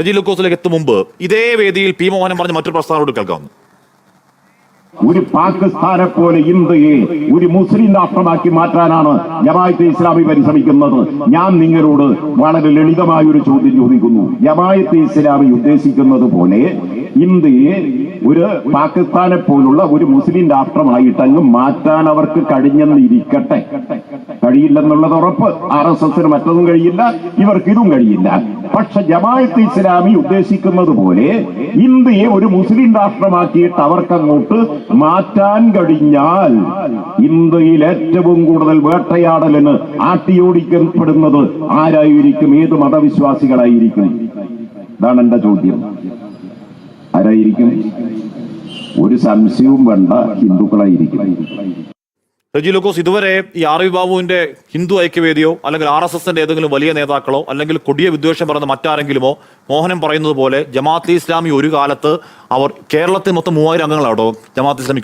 റജി ലുക്കോസിലേക്ക് എത്തും മുമ്പ് ഇതേ വേദിയിൽ പി മോഹനൻ പറഞ്ഞ മറ്റൊരു പ്രസ്താവനയോട് കേൾക്കാം. ഒരു പാകിസ്ഥാനെ പോലെ ഇന്ത്യയെ ഒരു മുസ്ലിം രാഷ്ട്രമാക്കി മാറ്റാനാണ് ജമായത്തെ ഇസ്ലാമി പരിശ്രമിക്കുന്നത്. ഞാൻ നിങ്ങളോട് വളരെ ലളിതമായ ഒരു ചോദ്യം ചോദിക്കുന്നു. ജമായത്തെ ഇസ്ലാമി ഉദ്ദേശിക്കുന്നത് പോലെ ഇന്ത്യയെ ഒരു പാകിസ്ഥാനെ പോലുള്ള ഒരു മുസ്ലിം രാഷ്ട്രമായിട്ടങ്ങ് മാറ്റാൻ അവർക്ക് കഴിഞ്ഞെന്നിരിക്കട്ടെ. കഴിയില്ലെന്നുള്ളത് ഉറപ്പ്. ആർ എസ് എസിന് മറ്റൊന്നും കഴിയില്ല ഇവർക്ക് ഇതും കഴിയില്ല. പക്ഷെ ജമായത്ത് ഇസ്ലാമി ഉദ്ദേശിക്കുന്നത് പോലെ ഇന്ത്യയെ ഒരു മുസ്ലിം രാഷ്ട്രമാക്കിയിട്ട് അവർക്കങ്ങോട്ട് മാറ്റാൻ കഴിഞ്ഞാൽ ഇന്ത്യയിൽ ഏറ്റവും കൂടുതൽ വേട്ടയാടലിന് ആട്ടിയോടിക്കപ്പെടുന്നത് ആരായിരിക്കും? ഏത് മതവിശ്വാസികളായിരിക്കും? ഇതാണ് എന്റെ ചോദ്യം. ആരായിരിക്കും? ഒരു സംശയവും വേണ്ട ഹിന്ദുക്കളായിരിക്കും. റജി ലുക്കോസ് ഇതുവരെ ഈ ആർ വി ബാബുവിന്റെ ഹിന്ദു ഐക്യവേദിയോ അല്ലെങ്കിൽ ആർ എസ് എസിന്റെ ഏതെങ്കിലും വലിയ നേതാക്കളോ അല്ലെങ്കിൽ കൊടിയ വിദ്വേഷം പറയുന്ന മറ്റാരെങ്കിലുമോ മോഹനം പറയുന്നത് പോലെ ജമാഅത്ത് ഇസ്ലാമി ഒരു കാലത്ത് അവർ കേരളത്തിൽ മൊത്തം മൂവായിരം അംഗങ്ങളാണോ ജമാഅത്ത് ഇസ്ലാമി